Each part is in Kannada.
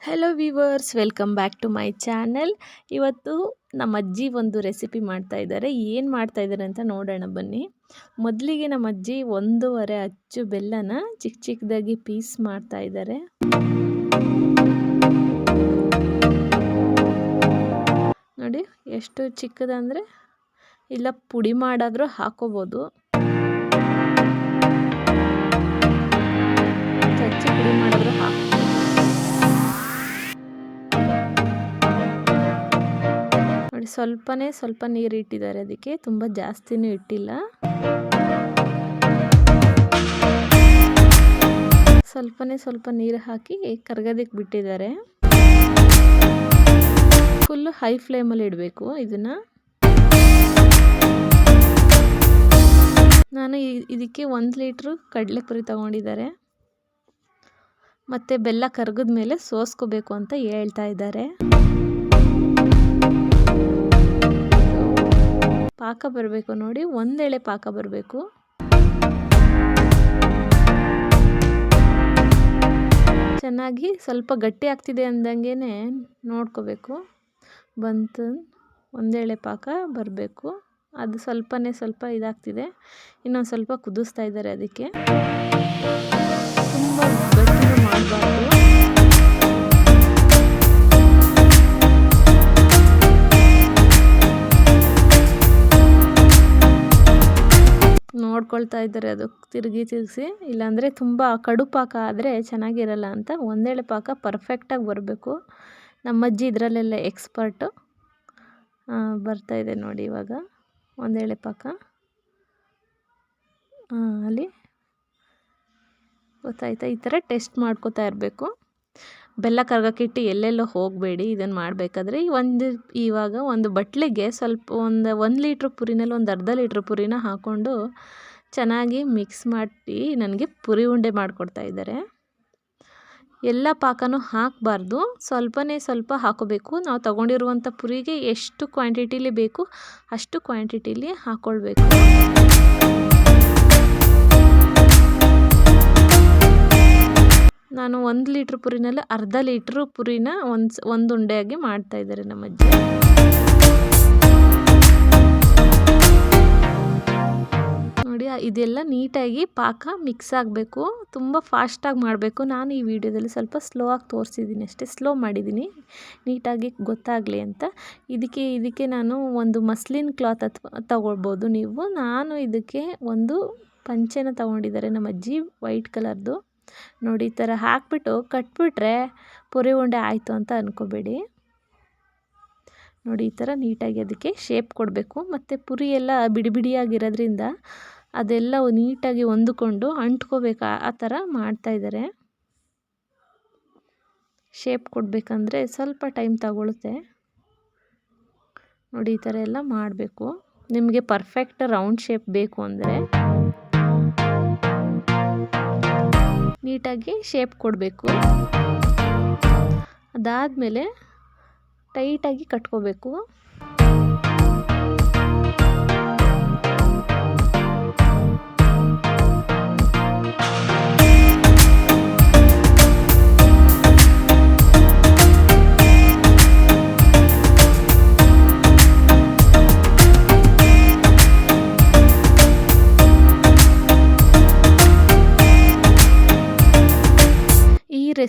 Hello viewers welcome back to my channel ಇವತ್ತು ನಮ್ಮ ಅಜ್ಜಿ ಒಂದು ರೆಸಿಪಿ ಮಾಡ್ತಾ ಇದ್ದಾರೆ. ಏನು ಮಾಡ್ತಾ ಇದ್ದಾರೆ ಅಂತ ನೋಡೋಣ ಬನ್ನಿ. ಮೊದಲಿಗೆ ನಮ್ಮ ಅಜ್ಜಿ ಒಂದೂವರೆ ಅಚ್ಚು ಬೆಲ್ಲನ ಚಿಕ್ಕ ಚಿಕ್ಕದಾಗಿ ಪೀಸ್ ಮಾಡ್ತಾ ಇದ್ದಾರೆ. ನೋಡಿ, ಎಷ್ಟು ಚಿಕ್ಕದಂದರೆ ಇಲ್ಲ ಪುಡಿ ಮಾಡಾದರೂ ಹಾಕೋಬೋದು. ಚಚ್ಚಿ ಪುಡಿ ಮಾಡಿದ್ರು ನೋಡಿ, ಸ್ವಲ್ಪನೇ ಸ್ವಲ್ಪ ನೀರು ಇಟ್ಟಿದ್ದಾರೆ. ಅದಕ್ಕೆ ತುಂಬ ಜಾಸ್ತಿನೂ ಇಟ್ಟಿಲ್ಲ. ಸ್ವಲ್ಪನೇ ಸ್ವಲ್ಪ ನೀರು ಹಾಕಿ ಕರ್ಗದಕ್ಕೆ ಬಿಟ್ಟಿದ್ದಾರೆ. ಫುಲ್ಲು ಹೈ ಫ್ಲೇಮಲ್ಲಿ ಇಡಬೇಕು ಇದನ್ನು. ನಾನು ಇದಕ್ಕೆ ಒಂದು ಲೀಟ್ರು ಕಡಲೆಪುರಿ ತೊಗೊಂಡಿದ್ದಾರೆ. ಮತ್ತು ಬೆಲ್ಲ ಕರಗಿದ ಮೇಲೆ ಸೋಸ್ಕೋಬೇಕು ಅಂತ ಹೇಳ್ತಾ ಇದ್ದಾರೆ. ಪಾಕ ಬರಬೇಕು ನೋಡಿ, ಒಂದೆಳೆ ಪಾಕ ಬರಬೇಕು. ಚೆನ್ನಾಗಿ ಸ್ವಲ್ಪ ಗಟ್ಟಿ ಆಗ್ತಿದೆ ಅಂದಂಗೆ ನೋಡ್ಕೋಬೇಕು. ಬಂತು, ಒಂದೆಳೆ ಪಾಕ ಬರಬೇಕು. ಅದು ಸ್ವಲ್ಪನೇ ಸ್ವಲ್ಪ ಇದಾಗ್ತಿದೆ. ಇನ್ನೊಂದು ಸ್ವಲ್ಪ ಕುದಿಸ್ತಾ ಇದ್ದಾರೆ ಅದಕ್ಕೆ. ತುಂಬ ಗಟ್ಟಿ ಮಾಡಬಾರ್ದು. ನೋಡ್ಕೊಳ್ತಾ ಇದ್ದಾರೆ ಅದು ತಿರುಗಿ ತಿರುಗಿಸಿ. ಇಲ್ಲಾಂದರೆ ತುಂಬ ಕಡು ಪಾಕ ಆದರೆ ಚೆನ್ನಾಗಿರಲ್ಲ ಅಂತ ಒಂದೇಳೆ ಪಾಕ ಪರ್ಫೆಕ್ಟಾಗಿ ಬರಬೇಕು. ನಮ್ಮಜ್ಜಿ ಇದರಲ್ಲೆಲ್ಲ ಎಕ್ಸ್ಪರ್ಟು ಬರ್ತಾಯಿದೆ ನೋಡಿ ಇವಾಗ ಒಂದೇಳೆ ಪಾಕ. ಅಲ್ಲಿ ಗೊತ್ತಾಯ್ತಾ? ಈ ಥರ ಟೆಸ್ಟ್ ಮಾಡ್ಕೋತಾ ಇರಬೇಕು. ಬೆಲ್ಲ ಕರ್ಗಕ್ಕಿಟ್ಟು ಎಲ್ಲೆಲ್ಲೋ ಹೋಗಬೇಡಿ ಇದನ್ನು ಮಾಡಬೇಕಾದ್ರೆ. ಒಂದು, ಇವಾಗ ಒಂದು ಬಟ್ಲಿಗೆ ಸ್ವಲ್ಪ ಒಂದು ಒಂದು ಲೀಟ್ರ್ ಪುರಿನಲ್ಲಿ ಒಂದು ಅರ್ಧ ಲೀಟ್ರ್ ಪುರಿನ ಹಾಕ್ಕೊಂಡು ಚೆನ್ನಾಗಿ ಮಿಕ್ಸ್ ಮಾಡಿ ನನಗೆ ಪುರಿ ಉಂಡೆ ಮಾಡಿಕೊಡ್ತಾ ಇದ್ದಾರೆ. ಎಲ್ಲ ಪಾಕನೂ ಹಾಕಬಾರ್ದು. ಸ್ವಲ್ಪನೇ ಸ್ವಲ್ಪ ಹಾಕೋಬೇಕು. ನಾವು ತಗೊಂಡಿರುವಂಥ ಪುರಿಗೆ ಎಷ್ಟು ಕ್ವಾಂಟಿಟಿಲಿ ಬೇಕು ಅಷ್ಟು ಕ್ವಾಂಟಿಟಿಲಿ ಹಾಕ್ಕೊಳ್ಬೇಕು ನಾನು ಒಂದು ಲೀಟ್ರ್ ಪುರಿನಲ್ಲಿ ಅರ್ಧ ಲೀಟ್ರ್ ಪುರಿನ ಒಂದು ಒಂದು ಉಂಡೆಯಾಗಿ ಮಾಡ್ತಾಯಿದ್ದಾರೆ ನಮ್ಮ ಇದೆಲ್ಲ ನೀಟಾಗಿ ಪಾಕ ಮಿಕ್ಸ್ ಆಗಬೇಕು. ತುಂಬ ಫಾಸ್ಟಾಗಿ ಮಾಡಬೇಕು. ನಾನು ಈ ವಿಡಿಯೋದಲ್ಲಿ ಸ್ವಲ್ಪ ಸ್ಲೋ ಆಗಿ ತೋರಿಸಿದ್ದೀನಿ ಅಷ್ಟೇ. ಸ್ಲೋ ಮಾಡಿದ್ದೀನಿ. ನೀಟಾಗಿ ಗೊತ್ತಾಗಲಿ ಅಂತ. ಇದಕ್ಕೆ ಇದಕ್ಕೆ ನಾನು ಒಂದು ಮಸ್ಲಿನ್ ಕ್ಲಾತ್ ಅಥವಾ ನೀವು. ನಾನು ಇದಕ್ಕೆ ಒಂದು ಪಂಚೆನ ತಗೊಂಡಿದ್ದಾರೆ. ನಮ್ಮ ಅಜ್ಜಿ ವೈಟ್ ಕಲರ್ದು ನೋಡಿ, ಈ ಥರ ಹಾಕ್ಬಿಟ್ಟು ಕಟ್ಬಿಟ್ರೆ ಪೊರೆ ಉಂಡೆ ಆಯಿತು ಅಂತ ಅಂದ್ಕೋಬೇಡಿ ನೋಡಿ, ಈ ಥರ ನೀಟಾಗಿ ಅದಕ್ಕೆ ಶೇಪ್ ಕೊಡಬೇಕು. ಮತ್ತು ಪುರಿ ಎಲ್ಲ ಬಿಡಿ ಬಿಡಿಯಾಗಿರೋದ್ರಿಂದ ಅದೆಲ್ಲ ನೀಟಾಗಿ ಹೊಂದ್ಕೊಂಡು ಅಂಟ್ಕೋಬೇಕು, ಆ ಥರ ಮಾಡ್ತಾಯಿದ್ದಾರೆ ಶೇಪ್ ಕೊಡಬೇಕಂದ್ರೆ ಸ್ವಲ್ಪ ಟೈಮ್ ತಗೊಳುತ್ತೆ. ನೋಡಿ, ಈ ಥರ ಎಲ್ಲ ಮಾಡಬೇಕು. ನಿಮಗೆ ಪರ್ಫೆಕ್ಟ್ ರೌಂಡ್ ಶೇಪ್ ಬೇಕು ಅಂದರೆ ನೀಟಾಗಿ ಶೇಪ್ ಕೊಡಬೇಕು. ಅದಾದಮೇಲೆ ಟೈಟಾಗಿ ಕಟ್ಕೋಬೇಕು.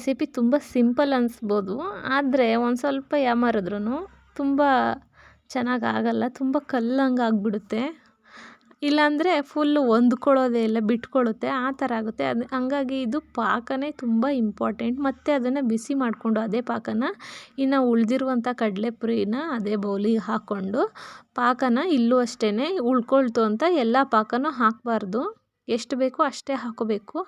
ರೆಸಿಪಿ ತುಂಬ ಸಿಂಪಲ್ ಅನ್ನಿಸ್ಬೋದು ಆದರೆ ಒಂದು ಸ್ವಲ್ಪ ಯಾಮಾರಿದ್ರೂ ತುಂಬ ಚೆನ್ನಾಗಿ ಆಗೋಲ್ಲ, ತುಂಬ ಕಲ್ಲಂಗೆ ಆಗಿಬಿಡುತ್ತೆ. ಇಲ್ಲಾಂದರೆ ಫುಲ್ಲು ಹೊಂದ್ಕೊಳ್ಳೋದೇ ಇಲ್ಲ, ಬಿಟ್ಕೊಳ್ಳುತ್ತೆ, ಆ ಥರ ಆಗುತ್ತೆ. ಅದು ಹಂಗಾಗಿ ಇದು ಪಾಕನೇ ತುಂಬ ಇಂಪಾರ್ಟೆಂಟ್ ಮತ್ತು ಅದನ್ನು ಬಿಸಿ ಮಾಡಿಕೊಂಡು ಅದೇ ಪಾಕನ ಇನ್ನು ಉಳಿದಿರುವಂಥ ಕಡಲೆಪುರಿನ ಅದೇ ಬೌಲಿಗೆ ಹಾಕ್ಕೊಂಡು ಪಾಕನ ಇಲ್ಲೂ ಅಷ್ಟೇ ಉಳ್ಕೊಳ್ತು ಅಂತ ಎಲ್ಲ ಪಾಕನೂ ಹಾಕಬಾರ್ದು. ಎಷ್ಟು ಬೇಕೋ ಅಷ್ಟೇ ಹಾಕೋಬೇಕು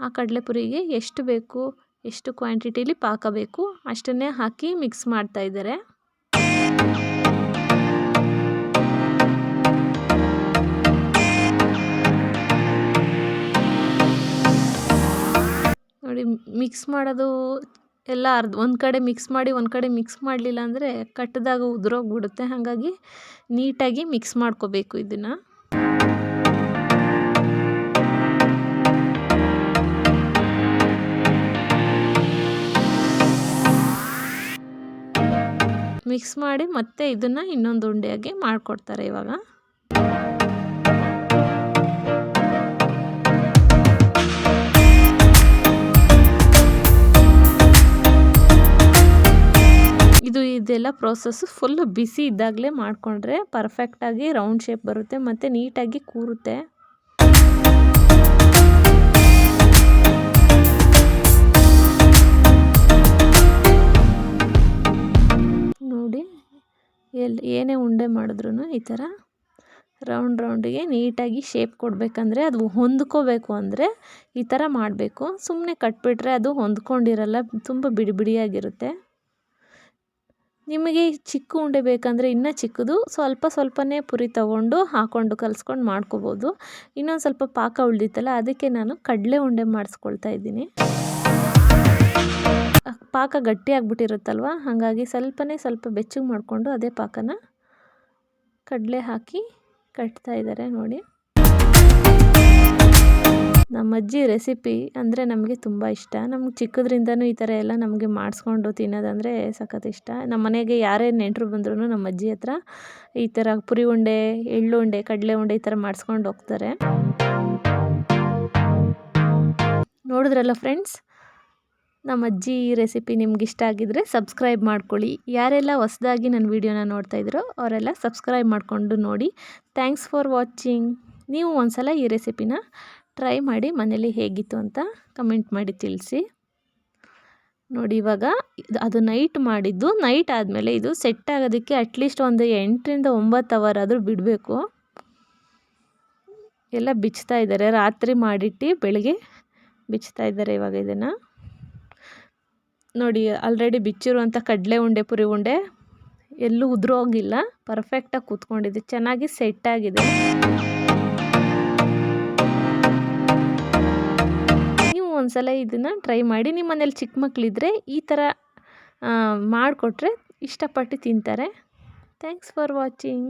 ಆ ಕಡಲೆಪುರಿಗೆ ಎಷ್ಟು ಬೇಕು ಎಷ್ಟು ಕ್ವಾಂಟಿಟಿಲಿ ಪಾಕ ಬೇಕು ಅಷ್ಟನ್ನೇ ಹಾಕಿ ಮಿಕ್ಸ್ ಮಾಡ್ತಾ ಇದ್ದಾರೆ. ನೋಡಿ ಮಿಕ್ಸ್ ಮಾಡೋದು ಎಲ್ಲ ಅರ್ಧ, ಒಂದು ಕಡೆ ಮಿಕ್ಸ್ ಮಾಡಿ, ಒಂದು ಕಡೆ ಮಿಕ್ಸ್ ಮಾಡಲಿಲ್ಲ ಅಂದರೆ ಕಟ್ಟದಾಗ ಉದುರೋಗ್ಬಿಡುತ್ತೆ. ಹಾಗಾಗಿ ನೀಟಾಗಿ ಮಿಕ್ಸ್ ಮಾಡ್ಕೋಬೇಕು ಇದನ್ನು. ಮಿಕ್ಸ್ ಮಾಡಿ ಮತ್ತೆ ಇದನ್ನು ಇನ್ನೊಂದು ಉಂಡೆಯಾಗಿ ಮಾಡಿಕೊಡ್ತಾರೆ ಇವಾಗ. ಇದು ಇದೆಲ್ಲ ಪ್ರೋಸೆಸ್ಸು ಫುಲ್ ಬಿಸಿ ಇದ್ದಾಗಲೇ ಮಾಡಿಕೊಂಡ್ರೆ ಪರ್ಫೆಕ್ಟಾಗಿ ರೌಂಡ್ ಶೇಪ್ ಬರುತ್ತೆ ಮತ್ತು ನೀಟಾಗಿ ಕೂರುತ್ತೆ. ಎಲ್ಲಿ ಏನೇ ಉಂಡೆ ಮಾಡಿದ್ರೂ ಈ ಥರ ರೌಂಡ್ ರೌಂಡಿಗೆ ನೀಟಾಗಿ ಶೇಪ್ ಕೊಡಬೇಕಂದ್ರೆ ಅದು ಹೊಂದ್ಕೋಬೇಕು ಅಂದರೆ ಈ ಥರ ಮಾಡಬೇಕು. ಸುಮ್ಮನೆ ಕಟ್ಬಿಟ್ರೆ ಅದು ಹೊಂದ್ಕೊಂಡಿರಲ್ಲ, ತುಂಬ ಬಿಡಿ ಬಿಡಿಯಾಗಿರುತ್ತೆ ನಿಮಗೆ ಚಿಕ್ಕ ಉಂಡೆ ಬೇಕಂದರೆ ಇನ್ನೂ ಚಿಕ್ಕದು, ಸ್ವಲ್ಪ ಸ್ವಲ್ಪನೇ ಪುರಿ ತಗೊಂಡು ಹಾಕ್ಕೊಂಡು ಕಲಿಸ್ಕೊಂಡು ಮಾಡ್ಕೋಬೋದು. ಇನ್ನೊಂದು ಸ್ವಲ್ಪ ಪಾಕ ಉಳಿದಿತ್ತಲ್ಲ, ಅದಕ್ಕೆ ನಾನು ಕಡಲೆ ಉಂಡೆ ಮಾಡಿಸ್ಕೊಳ್ತಾ ಇದ್ದೀನಿ. ಪಾಕ ಗಟ್ಟಿಯಾಗ್ಬಿಟ್ಟಿರುತ್ತಲ್ವ ಹಾಗಾಗಿ ಸ್ವಲ್ಪನೇ ಸ್ವಲ್ಪ ಬೆಚ್ಚಗೆ ಮಾಡಿಕೊಂಡು ಅದೇ ಪಾಕನ ಕಡಲೆ ಹಾಕಿ ಕಟ್ತಾ ಇದ್ದಾರೆ ನೋಡಿ. ನಮ್ಮ ಅಜ್ಜಿ ರೆಸಿಪಿ ಅಂದರೆ ನಮಗೆ ತುಂಬ ಇಷ್ಟ. ನಮ್ಗೆ ಚಿಕ್ಕದ್ರಿಂದನೂ ಈ ಥರ ಎಲ್ಲ ನಮಗೆ ಮಾಡಿಸ್ಕೊಂಡು ತಿನ್ನೋದಂದರೆ ಸಖತ್ ಇಷ್ಟ. ನಮ್ಮ ಮನೆಗೆ ಯಾರೇ ನೆಂಟರು ಬಂದ್ರೂ ನಮ್ಮ ಅಜ್ಜಿ ಹತ್ರ ಈ ಥರ ಪುರಿ ಉಂಡೆ, ಎಳ್ಳು ಉಂಡೆ, ಕಡಲೆ ಉಂಡೆ ಈ ಥರ ಮಾಡಿಸ್ಕೊಂಡು ಹೋಗ್ತಾರೆ. ನೋಡಿದ್ರಲ್ಲ ಫ್ರೆಂಡ್ಸ್ ನಮ್ಮ ಅಜ್ಜಿ ಈ ರೆಸಿಪಿ ನಿಮ್ಗೆ ಇಷ್ಟ ಆಗಿದ್ರೆ ಸಬ್ಸ್ಕ್ರೈಬ್ ಮಾಡ್ಕೊಳ್ಳಿ. ಯಾರೆಲ್ಲ ಹೊಸ್ದಾಗಿ ನನ್ನ ವೀಡಿಯೋನ ನೋಡ್ತಾ ಇದ್ರೋ ಅವರೆಲ್ಲ ಸಬ್ಸ್ಕ್ರೈಬ್ ಮಾಡಿಕೊಂಡು ನೋಡಿ. ಥ್ಯಾಂಕ್ಸ್ ಫಾರ್ ವಾಚಿಂಗ್ ನೀವು ಒಂದ್ಸಲ ಈ ರೆಸಿಪಿನ ಟ್ರೈ ಮಾಡಿ ಮನೇಲಿ ಹೇಗಿತ್ತು ಅಂತ ಕಮೆಂಟ್ ಮಾಡಿ ತಿಳಿಸಿ. ನೋಡಿ ಇವಾಗ ಅದು ನೈಟ್ ಮಾಡಿದ್ದು. ನೈಟ್ ಆದಮೇಲೆ ಇದು ಸೆಟ್ ಆಗೋದಕ್ಕೆ ಅಟ್ಲೀಸ್ಟ್ ಒಂದು ಎಂಟರಿಂದ ಒಂಬತ್ತು ಅವರ್ ಆದರೂ ಬಿಡಬೇಕು. ಎಲ್ಲ ಬಿಚ್ತಾ ಇದ್ದಾರೆ. ರಾತ್ರಿ ಮಾಡಿಟ್ಟು ಬೆಳಗ್ಗೆ ಬಿಚ್ತಾ ಇದ್ದಾರೆ ಇವಾಗ ಇದನ್ನು. ನೋಡಿ ಆಲ್ರೆಡಿ ಬಿಚ್ಚಿರುವಂಥ ಕಡಲೆ ಉಂಡೆ, ಪುರಿ ಉಂಡೆ ಎಲ್ಲೂ ಉದುರೋಗಿಲ್ಲ. ಪರ್ಫೆಕ್ಟಾಗಿ ಕೂತ್ಕೊಂಡಿದೆ. ಚೆನ್ನಾಗಿ ಸೆಟ್ ಆಗಿದೆ. ನೀವು ಒಂದ್ಸಲ ಇದನ್ನು ಟ್ರೈ ಮಾಡಿ. ನಿಮ್ಮ ಮನೇಲಿ ಚಿಕ್ಕ ಮಕ್ಕಳಿದ್ರೆ ಈ ಥರ ಮಾಡಿಕೊಟ್ರೆ ಇಷ್ಟಪಟ್ಟು ತಿಂತಾರೆ. Thanks for watching